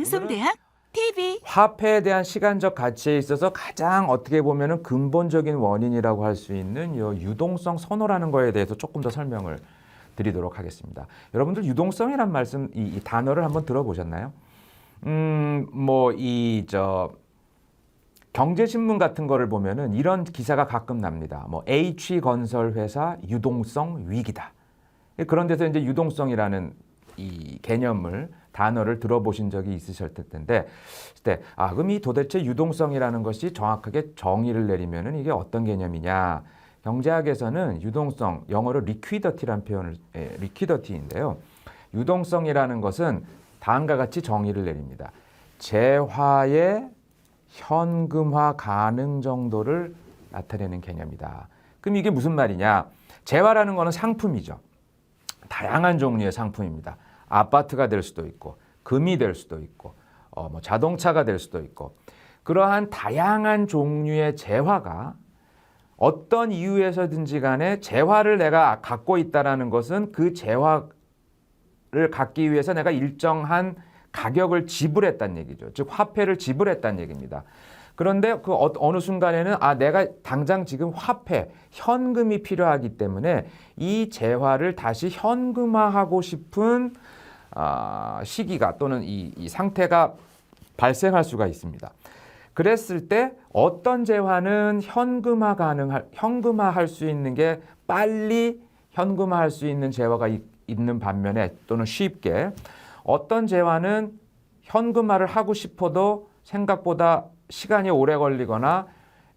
방송대학 TV 화폐에 대한 시간적 가치에 있어서 가장 어떻게 보면은 근본적인 원인이라고 할 수 있는 요 유동성 선호라는 거에 대해서 조금 더 설명을 드리도록 하겠습니다. 여러분들 유동성이란 말씀 이, 이 단어를 한번 들어보셨나요? 음, 뭐 이 저 경제신문 같은 거를 보면은 이런 기사가 가끔 납니다. 뭐 H 건설 회사 유동성 위기다. 그런 데서 이제 유동성이라는 이 개념을 단어를 들어보신 적이 있으실 텐데, 그때 아 그럼 이 도대체 유동성이라는 것이 정확하게 정의를 내리면은 이게 어떤 개념이냐? 경제학에서는 유동성, 영어로 liquidity라는 표현을 예, liquidity인데요. 유동성이라는 것은 다음과 같이 정의를 내립니다. 재화의 현금화 가능 정도를 나타내는 개념이다. 그럼 이게 무슨 말이냐? 재화라는 거는 상품이죠. 다양한 종류의 상품입니다. 아파트가 될 수도 있고, 금이 될 수도 있고, 어, 뭐 자동차가 될 수도 있고, 그러한 다양한 종류의 재화가 어떤 이유에서든지 간에 재화를 내가 갖고 있다라는 것은 그 재화를 갖기 위해서 내가 일정한 가격을 지불했다는 얘기죠. 즉 화폐를 지불했다는 얘기입니다. 그런데 그 어- 어느 순간에는 아 내가 당장 지금 화폐 현금이 필요하기 때문에 이 재화를 다시 현금화하고 싶은 아, 시기가 또는 이, 이 상태가 발생할 수가 있습니다. 그랬을 때 어떤 재화는 현금화 가능할 현금화 할 수 있는 게 빨리 현금화 할 수 있는 재화가 있, 있는 반면에 또는 쉽게 어떤 재화는 현금화를 하고 싶어도 생각보다 시간이 오래 걸리거나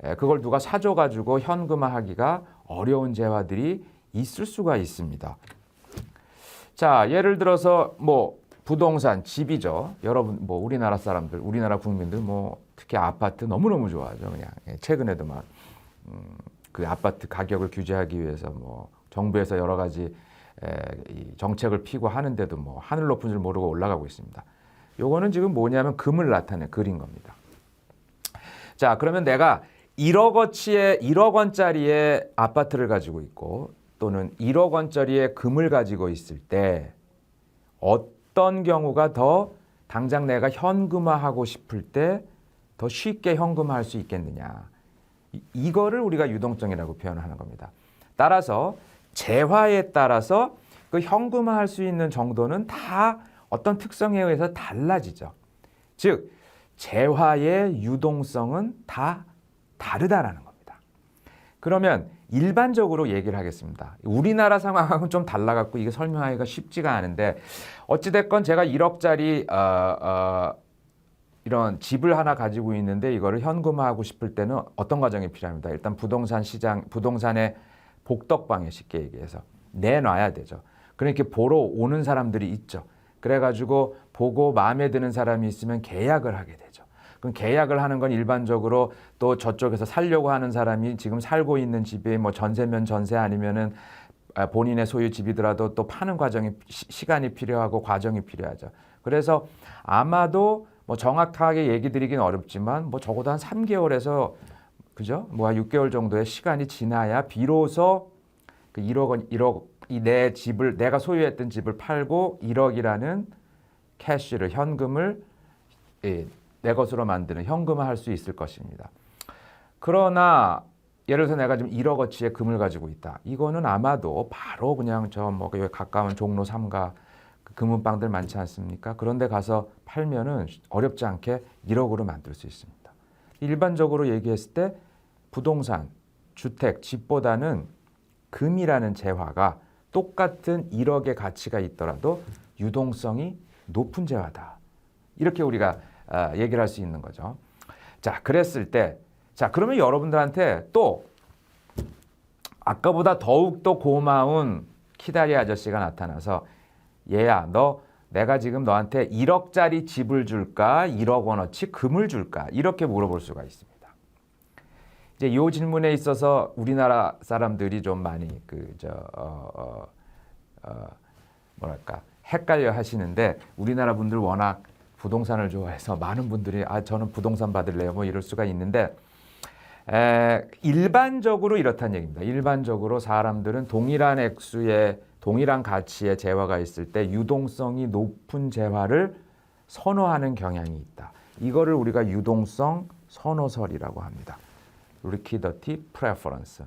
에, 그걸 누가 사줘 가지고 현금화하기가 어려운 재화들이 있을 수가 있습니다. 자, 예를 들어서 뭐 부동산, 집이죠. 여러분 뭐 우리나라 사람들, 우리나라 국민들 뭐 특히 아파트 너무너무 좋아하죠. 그냥 예, 최근에도 막 음, 그 아파트 가격을 규제하기 위해서 뭐 정부에서 여러 가지 에, 이 정책을 피고 하는데도 뭐 하늘 높은 줄 모르고 올라가고 있습니다. 요거는 지금 뭐냐면 금을 나타내 그린 겁니다. 자, 그러면 내가 1억 어치의 1억 원짜리의 아파트를 가지고 있고 또는 1억 원짜리의 금을 가지고 있을 때 어떤 경우가 더 당장 내가 현금화하고 싶을 때 더 쉽게 현금화할 수 있겠느냐. 이- 이거를 우리가 유동성이라고 표현하는 겁니다. 따라서 재화에 따라서 그 현금화할 수 있는 정도는 다 어떤 특성에 의해서 달라지죠. 즉 재화의 유동성은 다 다르다라는 겁니다. 그러면 일반적으로 얘기를 하겠습니다. 우리나라 상황하고는 좀 달라갖고 이게 설명하기가 쉽지가 않은데 어찌됐건 제가 1억짜리 어, 어, 이런 집을 하나 가지고 있는데 이거를 현금화하고 싶을 때는 어떤 과정이 필요합니다. 일단 부동산 시장, 부동산의 복덕방에 쉽게 얘기해서 내놔야 되죠. 그러니까 보러 오는 사람들이 있죠. 그래가지고 보고 마음에 드는 사람이 있으면 계약을 하게 되죠. 그럼 계약을 하는 건 일반적으로 또 저쪽에서 살려고 하는 사람이 지금 살고 있는 집이 뭐 전세면 전세 아니면은 아, 본인의 소유 집이더라도 또 파는 과정이 시- 시간이 필요하고 과정이 필요하죠. 그래서 아마도 뭐 정확하게 얘기 드리긴 어렵지만 뭐 적어도 한 3개월에서 그죠? 뭐 한 6개월 정도의 시간이 지나야 비로소 그 1억 원, 1억 이 내 집을 내가 소유했던 집을 팔고 1억이라는 캐시를 현금을 예, 내 것으로 만드는 현금화할 수 있을 것입니다. 그러나 예를 들어서 내가 지금 1억 어치의 금을 가지고 있다. 이거는 아마도 바로 그냥 저뭐 가까운 종로 3가 그 금은방들 많지 않습니까? 그런데 가서 팔면은 어렵지 않게 1억으로 만들 수 있습니다. 일반적으로 얘기했을 때 부동산, 주택, 집보다는 금이라는 재화가 똑같은 1억의 가치가 있더라도 유동성이 높은 재화다. 이렇게 우리가 아, 얘기를 할 수 있는 거죠. 자, 그랬을 때, 자, 그러면 여러분들한테 또 아까보다 더욱더 고마운 키다리 아저씨가 나타나서 얘야, 너 내가 지금 너한테 1억짜리 집을 줄까? 1억 원어치 금을 줄까? 이렇게 물어볼 수가 있습니다. 이제 이 질문에 있어서 우리나라 사람들이 좀 많이 그저 어, 어, 어, 뭐랄까 헷갈려 하시는데 우리나라 분들 워낙 부동산을 좋아해서 많은 분들이 아 저는 부동산 받을래요 뭐 이럴 수가 있는데 에, 일반적으로 이렇다는 얘기입니다. 일반적으로 사람들은 동일한 액수의 동일한 가치의 재화가 있을 때 유동성이 높은 재화를 선호하는 경향이 있다. 이거를 우리가 유동성 선호설이라고 합니다. Liquidity preference.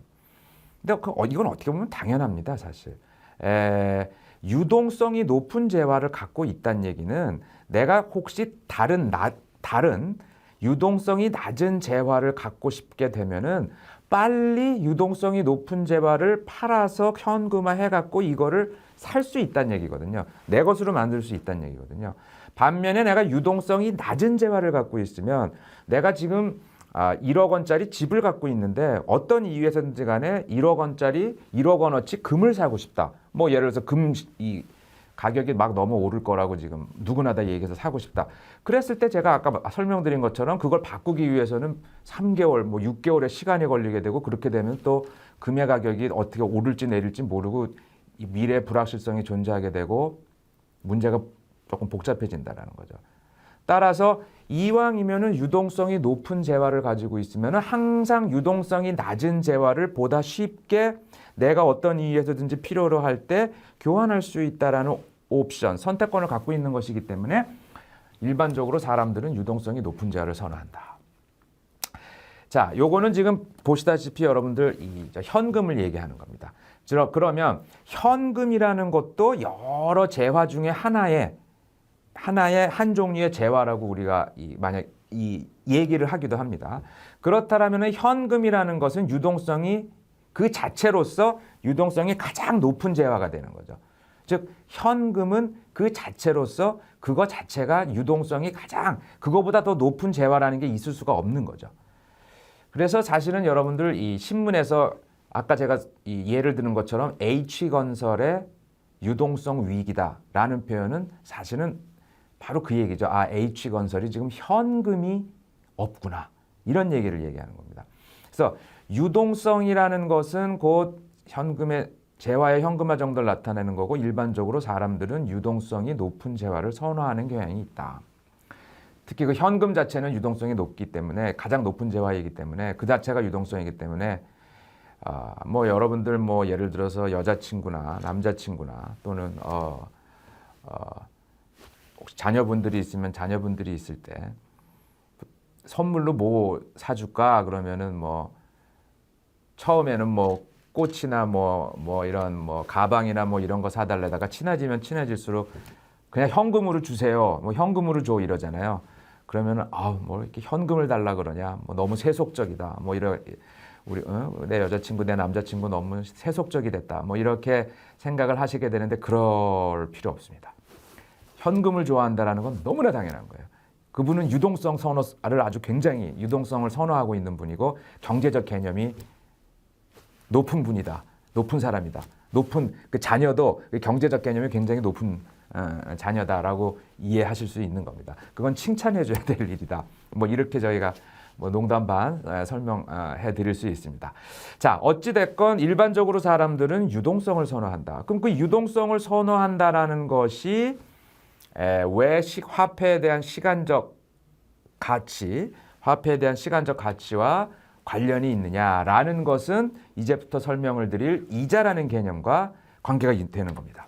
근데 그, 어, 이건 어떻게 보면 당연합니다, 사실. 에, 유동성이 높은 재화를 갖고 있다는 얘기는 내가 혹시 다른 나, 다른 유동성이 낮은 재화를 갖고 싶게 되면은 빨리 유동성이 높은 재화를 팔아서 현금화해 갖고 이거를 살 수 있다는 얘기거든요. 내 것으로 만들 수 있다는 얘기거든요. 반면에 내가 유동성이 낮은 재화를 갖고 있으면 내가 지금 아, 1억 원짜리 집을 갖고 있는데 어떤 이유에서든지 간에 1억 원짜리 1억 원어치 금을 사고 싶다. 뭐 예를 들어서 금 이 가격이 막 너무 오를 거라고 지금 누구나 다 얘기해서 사고 싶다. 그랬을 때 제가 아까 설명드린 것처럼 그걸 바꾸기 위해서는 3개월, 뭐 6개월의 시간이 걸리게 되고 그렇게 되면 또 금의 가격이 어떻게 오를지 내릴지 모르고 이 미래 불확실성이 존재하게 되고 문제가 조금 복잡해진다라는 거죠. 따라서 이왕이면은 유동성이 높은 재화를 가지고 있으면은 항상 유동성이 낮은 재화를 보다 쉽게 내가 어떤 이유에서든지 필요로 할 때 교환할 수 있다라는 옵션, 선택권을 갖고 있는 것이기 때문에 일반적으로 사람들은 유동성이 높은 재화를 선호한다. 자, 요거는 지금 보시다시피 여러분들 이저 현금을 얘기하는 겁니다. 저- 그러면 현금이라는 것도 여러 재화 중에 하나의 하나의 한 종류의 재화라고 우리가 이 만약 이 얘기를 하기도 합니다. 그렇다면 현금이라는 것은 유동성이 그 자체로서 유동성이 가장 높은 재화가 되는 거죠. 즉 현금은 그 자체로서 그거 자체가 유동성이 가장 그거보다 더 높은 재화라는 게 있을 수가 없는 거죠. 그래서 사실은 여러분들 이 신문에서 아까 제가 이 예를 드는 것처럼 H건설의 유동성 위기다라는 표현은 사실은 바로 그 얘기죠. 아, H건설이 지금 현금이 없구나. 이런 얘기를 얘기하는 겁니다. 그래서 유동성이라는 것은 곧 현금의 재화의 현금화 정도를 나타내는 거고 일반적으로 사람들은 유동성이 높은 재화를 선호하는 경향이 있다. 특히 그 현금 자체는 유동성이 높기 때문에 가장 높은 재화이기 때문에 그 자체가 유동성이기 때문에 아, 뭐 여러분들 뭐 예를 들어서 여자친구나 남자친구나 또는 어, 어, 혹시 자녀분들이 있으면 자녀분들이 있을 때 선물로 뭐 사줄까 그러면은 뭐 처음에는 뭐 꽃이나 뭐 뭐 이런 뭐 가방이나 뭐 이런 거 사달래다가 친해지면 친해질수록 그냥 현금으로 주세요. 뭐 현금으로 줘 이러잖아요. 그러면은 아뭐 이렇게 현금을 달라 그러냐. 뭐 너무 세속적이다. 뭐 이러 우리 어? 내 여자친구 내 남자친구 너무 세속적이 됐다. 뭐 이렇게 생각을 하시게 되는데 그럴 필요 없습니다. 현금을 좋아한다라는 건 너무나 당연한 거예요. 그분은 유동성 선호를 아주 굉장히 유동성을 선호하고 있는 분이고 경제적 개념이 높은 분이다. 높은 사람이다. 높은 그 자녀도 그 경제적 개념이 굉장히 높은 어, 자녀다라고 이해하실 수 있는 겁니다. 그건 칭찬해줘야 될 일이다. 뭐 이렇게 저희가 뭐 농담 반 어, 설명해 드릴 수 있습니다. 자, 어찌 됐건 일반적으로 사람들은 유동성을 선호한다. 그럼 그 유동성을 선호한다라는 것이 에, 왜 시, 화폐에 대한 시간적 가치, 화폐에 대한 시간적 가치와 관련이 있느냐라는 것은 이제부터 설명을 드릴 이자라는 개념과 관계가 되는 겁니다.